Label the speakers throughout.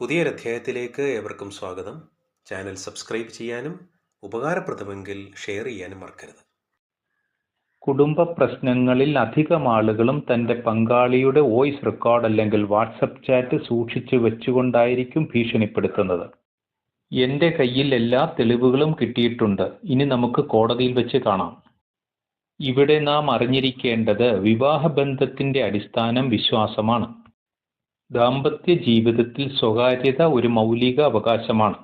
Speaker 1: പുതിയൊരു അധ്യായത്തിലേക്ക് ഏവർക്കും സ്വാഗതം. ചാനൽ സബ്സ്ക്രൈബ് ചെയ്യാനും ഉപകാരപ്രദമെങ്കിൽ ഷെയർ ചെയ്യാനും മറക്കരുത്.
Speaker 2: കുടുംബ പ്രശ്നങ്ങളിൽ അധികം ആളുകളും തന്റെ പങ്കാളിയുടെ വോയിസ് റെക്കോർഡ് അല്ലെങ്കിൽ വാട്സപ്പ് ചാറ്റ് സൂക്ഷിച്ചു വെച്ചുകൊണ്ടായിരിക്കും ഭീഷണിപ്പെടുത്തുന്നത്. എന്റെ കയ്യിൽ എല്ലാ തെളിവുകളും കിട്ടിയിട്ടുണ്ട്. ഇനി നമുക്ക് കോടതിയിൽ വെച്ച് കാണാം. ഇവിടെ നാം അറിഞ്ഞിരിക്കേണ്ടത് വിവാഹബന്ധത്തിന്റെ അടിസ്ഥാനം വിശ്വാസമാണ്. ദാമ്പത്യ ജീവിതത്തിൽ സ്വകാര്യത ഒരു മൗലിക അവകാശമാണ്.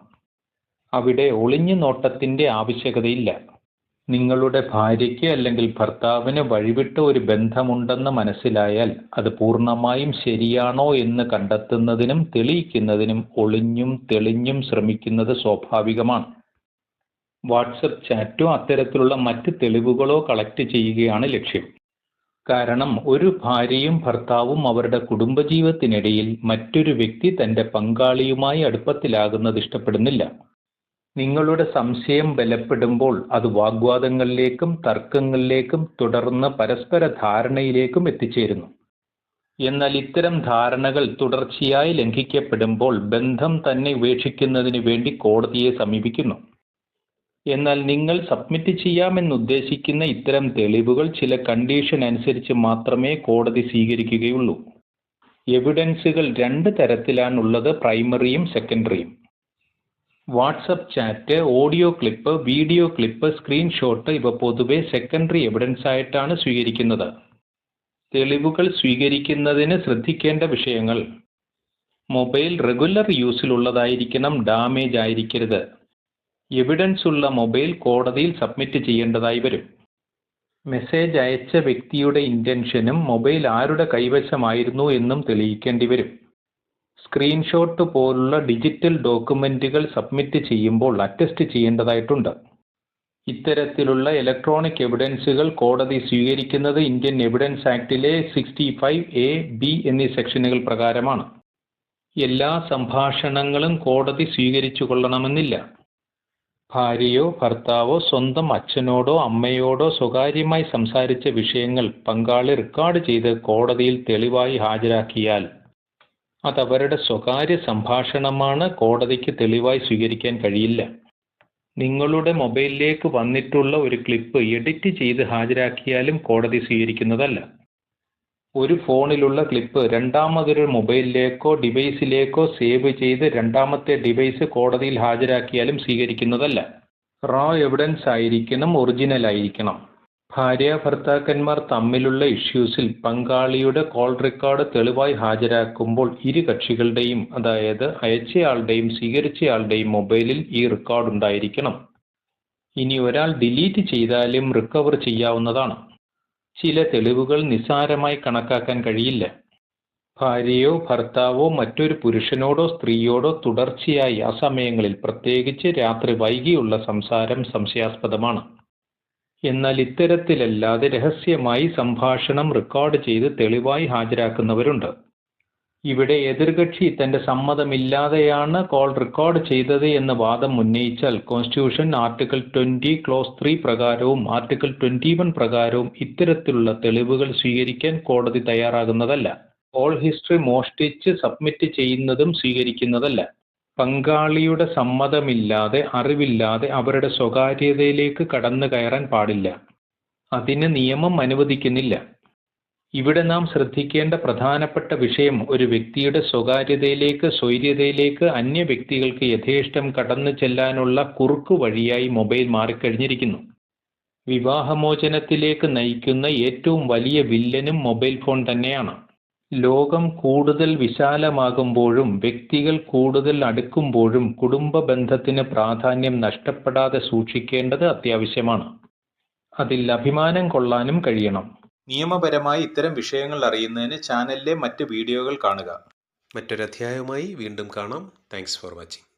Speaker 2: അവിടെ ഒളിഞ്ഞു നോട്ടത്തിന്റെ ആവശ്യകതയില്ല. നിങ്ങളുടെ ഭാര്യയ്ക്ക് അല്ലെങ്കിൽ ഭർത്താവിന് വഴിവിട്ട ഒരു ബന്ധമുണ്ടെന്ന് മനസ്സിലായാൽ അത് പൂർണമായും ശരിയാണോ എന്ന് കണ്ടെത്തുന്നതിനും തെളിയിക്കുന്നതിനും ഒളിഞ്ഞും തെളിഞ്ഞും ശ്രമിക്കുന്നത് സ്വാഭാവികമാണ്. വാട്സപ്പ് ചാറ്റോ അത്തരത്തിലുള്ള മറ്റ് തെളിവുകളോ കളക്ട് ചെയ്യുകയാണ് ലക്ഷ്യം. കാരണം ഒരു ഭാര്യയും ഭർത്താവും അവരുടെ കുടുംബജീവിതത്തിനിടയിൽ മറ്റൊരു വ്യക്തി തന്റെ പങ്കാളിയുമായി അടുപ്പത്തിലാകുന്നത് ഇഷ്ടപ്പെടുന്നില്ല. നിങ്ങളുടെ സംശയം ബലപ്പെടുമ്പോൾ അത് വാഗ്വാദങ്ങളിലേക്കും തർക്കങ്ങളിലേക്കും തുടർന്ന് പരസ്പര ധാരണയിലേക്കും എത്തിച്ചേരുന്നു. എന്നാൽ ഇത്തരം ധാരണകൾ തുടർച്ചയായി ലംഘിക്കപ്പെടുമ്പോൾ ബന്ധം തന്നെ ഉപേക്ഷിക്കുന്നതിന് വേണ്ടി കോടതിയെ സമീപിക്കുന്നു. എന്നാൽ നിങ്ങൾ സബ്മിറ്റ് ചെയ്യാമെന്നുദ്ദേശിക്കുന്ന ഇത്തരം തെളിവുകൾ ചില കണ്ടീഷൻ അനുസരിച്ച് മാത്രമേ കോടതി സ്വീകരിക്കുകയുള്ളൂ. എവിഡൻസുകൾ രണ്ട് തരത്തിലാണുള്ളത് പ്രൈമറിയും സെക്കൻഡറിയും WhatsApp chat audio clip video clip screenshot ഇവ പൊതുവെ സെക്കൻഡറി എവിഡൻസ് ആയിട്ടാണ് സ്വീകരിക്കുന്നത്. തെളിവുകൾ സ്വീകരിക്കുന്നതിന് ശ്രദ്ധിക്കേണ്ട വിഷയങ്ങൾ. മൊബൈൽ റെഗുലർ യൂസിലുള്ളതായിരിക്കണം ഡാമേജ് ആയിരിക്കരുത്. എവിഡൻസ് ഉള്ള മൊബൈൽ കോടതിയിൽ സബ്മിറ്റ് ചെയ്യേണ്ടതായി വരും. മെസ്സേജ് അയച്ച വ്യക്തിയുടെ ഇന്റൻഷനും മൊബൈൽ ആരുടെ കൈവശമായിരുന്നു എന്നും തെളിയിക്കേണ്ടി വരും. സ്ക്രീൻഷോട്ട് പോലുള്ള ഡിജിറ്റൽ ഡോക്യുമെന്റുകൾ സബ്മിറ്റ് ചെയ്യുമ്പോൾ അറ്റസ്റ്റ് ചെയ്യേണ്ടതായിട്ടുണ്ട്. ഇത്തരത്തിലുള്ള ഇലക്ട്രോണിക് എവിഡൻസുകൾ കോടതി സ്വീകരിക്കുന്നത് ഇന്ത്യൻ എവിഡൻസ് ആക്ടിലെ സിക്സ്റ്റി ഫൈവ് എ ബി എന്നീ സെക്ഷനുകൾ പ്രകാരമാണ്. എല്ലാ സംഭാഷണങ്ങളും കോടതി സ്വീകരിച്ചു കൊള്ളണമെന്നില്ല. ഭാര്യയോ ഭർത്താവോ സ്വന്തം അച്ഛനോടോ അമ്മയോടോ സ്വകാര്യമായി സംസാരിച്ച വിഷയങ്ങൾ പങ്കാളി റെക്കോർഡ് ചെയ്ത് കോടതിയിൽ തെളിവായി ഹാജരാക്കിയാൽ അതവരുടെ സ്വകാര്യ സംഭാഷണമാണ് കോടതിക്ക് തെളിവായി സ്വീകരിക്കാൻ കഴിയില്ല. നിങ്ങളുടെ മൊബൈലിലേക്ക് വന്നിട്ടുള്ള ഒരു ക്ലിപ്പ് എഡിറ്റ് ചെയ്ത് ഹാജരാക്കിയാലും കോടതി സ്വീകരിക്കുന്നതല്ല. ഒരു ഫോണിലുള്ള ക്ലിപ്പ് രണ്ടാമതൊരു മൊബൈലിലേക്കോ ഡിവൈസിലേക്കോ സേവ് ചെയ്ത് രണ്ടാമത്തെ ഡിവൈസ് കോടതിയിൽ ഹാജരാക്കിയാലും സ്വീകരിക്കുന്നതല്ല. റോ എവിഡൻസ് ആയിരിക്കണം ഒറിജിനൽ ആയിരിക്കണം. ഭാര്യ ഭർത്താക്കന്മാർ തമ്മിലുള്ള ഇഷ്യൂസിൽ പങ്കാളിയുടെ കോൾ റെക്കോർഡ് തെളിവായി ഹാജരാക്കുമ്പോൾ ഇരു കക്ഷികളുടെയും അതായത് അയച്ചയാളുടെയും സ്വീകരിച്ചയാളുടെയും മൊബൈലിൽ ഈ റെക്കോർഡ് ഉണ്ടായിരിക്കണം. ഇനി ഒരാൾ ഡിലീറ്റ് ചെയ്താലും റിക്കവർ ചെയ്യാവുന്നതാണ്. ചില തെളിവുകൾ നിസ്സാരമായി കണക്കാക്കാൻ കഴിയില്ല. ഭാര്യയോ ഭർത്താവോ മറ്റൊരു പുരുഷനോടോ സ്ത്രീയോടോ തുടർച്ചയായി ആ സമയങ്ങളിൽ പ്രത്യേകിച്ച് രാത്രി വൈകിയുള്ള സംസാരം സംശയാസ്പദമാണ്. എന്നാൽ ഇത്തരത്തിലല്ലാതെ രഹസ്യമായി സംഭാഷണം റെക്കോർഡ് ചെയ്ത് തെളിവായി ഹാജരാക്കുന്നവരുണ്ട്. ഇവിടെ എതിർകക്ഷി തന്റെ സമ്മതമില്ലാതെയാണ് കോൾ റെക്കോർഡ് ചെയ്തത് എന്ന വാദം ഉന്നയിച്ചാൽ constitution article twenty clause three പ്രകാരവും article twenty one പ്രകാരവും ഇത്തരത്തിലുള്ള തെളിവുകൾ സ്വീകരിക്കാൻ കോടതി തയ്യാറാകുന്നതല്ല. കോൾ ഹിസ്റ്ററി മോഷ്ടിച്ച് സബ്മിറ്റ് ചെയ്യുന്നതും സ്വീകരിക്കുന്നതല്ല. പങ്കാളിയുടെ സമ്മതമില്ലാതെ അറിവില്ലാതെ അവരുടെ സ്വകാര്യതയിലേക്ക് കടന്നു കയറാൻ പാടില്ല. അതിന് നിയമം അനുവദിക്കുന്നില്ല. ഇവിടെ നാം ശ്രദ്ധിക്കേണ്ട പ്രധാനപ്പെട്ട വിഷയം ഒരു വ്യക്തിയുടെ സ്വകാര്യതയിലേക്ക് സ്വൈര്യതയിലേക്ക് അന്യ വ്യക്തികൾക്ക് യഥേഷ്ടം കടന്നു ചെല്ലാനുള്ള കുറുക്കു വഴിയായി മൊബൈൽ മാറിക്കഴിഞ്ഞിരിക്കുന്നു. വിവാഹമോചനത്തിലേക്ക് നയിക്കുന്ന ഏറ്റവും വലിയ വില്ലനും മൊബൈൽ ഫോൺ തന്നെയാണ്. ലോകം കൂടുതൽ വിശാലമാകുമ്പോഴും വ്യക്തികൾ കൂടുതൽ അടുക്കുമ്പോഴും കുടുംബ ബന്ധത്തിന് പ്രാധാന്യം നഷ്ടപ്പെടാതെ സൂക്ഷിക്കേണ്ടത് അത്യാവശ്യമാണ്. അതിൽ അഭിമാനം കൊള്ളാനും കഴിയണം.
Speaker 1: നിയമപരമായി ഇത്തരം വിഷയങ്ങൾ അറിയുന്നതിന് ചാനലിലെ മറ്റ് വീഡിയോകൾ കാണുക. മറ്റൊരധ്യായവുമായി വീണ്ടും കാണാം. Thanks for watching